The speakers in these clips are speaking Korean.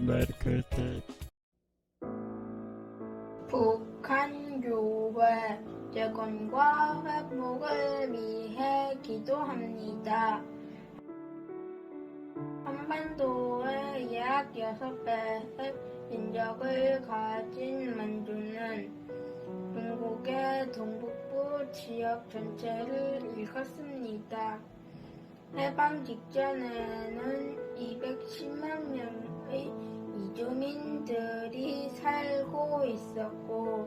Merkete 북한 교회 재건과 회복을 위해 기도합니다. 한반도의 약 6배의 인적을 가진 만주는 중국의 동북부 지역 전체를 일컫습니다. 해방 직전에는 210만 명 의 이주민들이 살고 있었고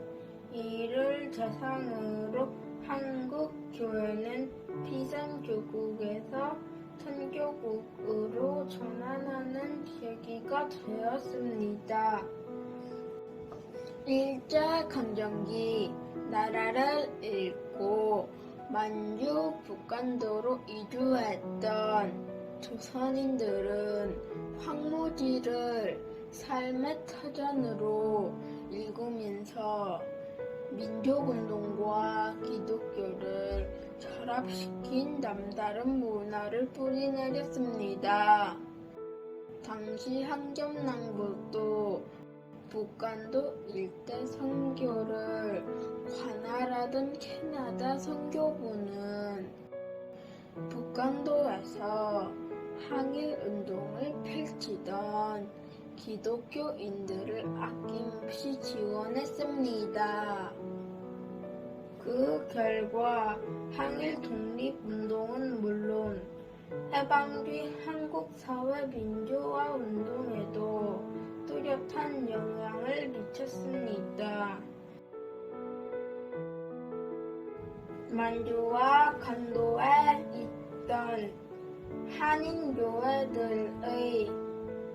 이를 대상으로 한국 교회는 피선교국에서 선교국으로 전환하는 계기가 되었습니다. 일제 강점기 나라를 잃고 만주 북간도로 이주했던 조선인들은 황무지를 삶의 터전으로 일구면서 민족운동과 기독교를 결합시킨 남다른 문화를 뿌리내렸습니다. 당시 한경남북도 북간도 일대 선교를 관할하던 캐나다 선교부는 북간도에서 항일 운동을 펼치던 기독교인들을 아낌없이 지원했습니다. 그 결과 항일 독립운동은 물론 해방 뒤 한국 사회 민주화 운동에도 뚜렷한 영향을 미쳤습니다. 만주와 간도에 있던 한인교회들의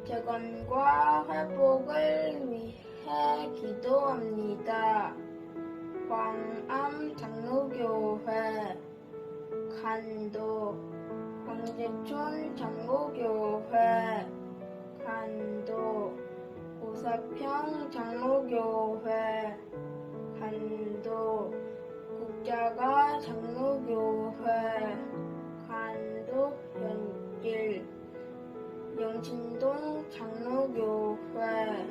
재건과 회복을 위해 기도합니다. 광암 장로교회, 간도, 광제촌 장로교회, 간도, 우사평 장로교회, 영신동 장로교회,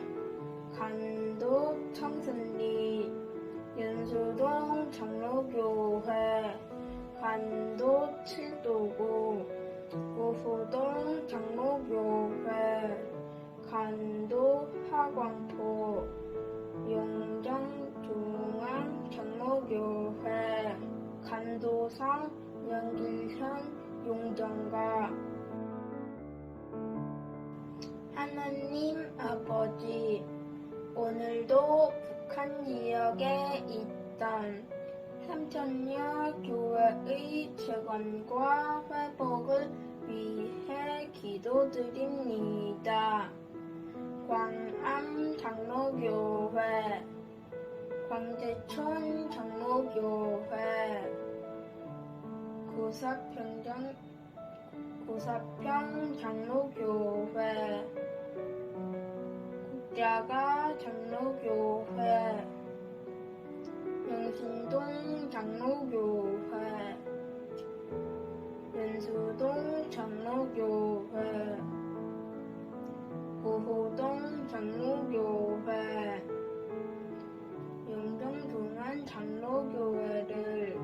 간도, 청순리, 연수동 장로교회, 간도, 칠도구, 우후동 장로교회, 간도, 하광포, 용정 중앙 장로교회, 간도상 연길현 용정가 하나님 아버지 오늘도 북한 지역에 있던 삼천여 교회의 재건과 회복을 위해 기도드립니다. 광암 장로교회, 광제촌 장로교회, 구사평장 구사평 장로교회, 국자가 장로교회, 영신동 장로교회, 연수동 장로교회, 구호동 장로교회, 영정중앙 장로교회를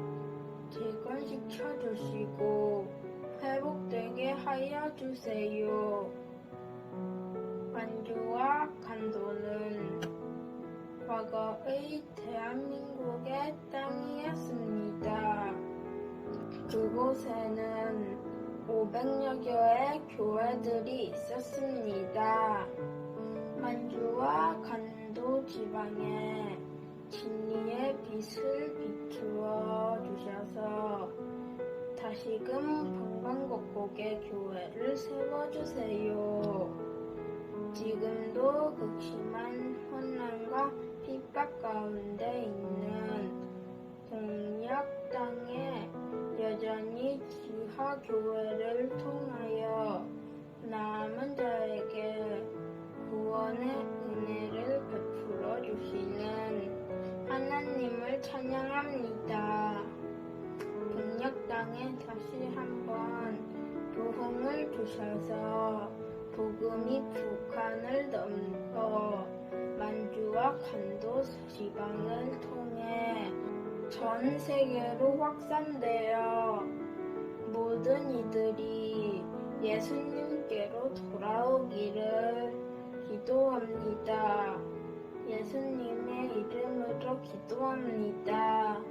재건시켜 주시고 회복되게 하여 주세요. 만주와 간도는 과거의 대한민국의 땅이었습니다. 그곳에는 500여 개의 교회들이 있었습니다. 만주와 간도 지방에 진리의 빛을 비추어 주셔서 다시금 방방곡곡의 교회를 세워주세요. 지금도 극심한 혼란과 핍박 가운데 있는 동력 땅에 여전히 지하 교회를 통하여 남은 자에게 구원의 은혜를 베풀어 주시는 하나님을 찬양합니다. 땅에 다시 한번 부흥을 주셔서 복음이 북한을 넘어 만주와 간도 지방을 통해 전 세계로 확산되어 모든 이들이 예수님께로 돌아오기를 기도합니다. 예수님의 이름으로 기도합니다.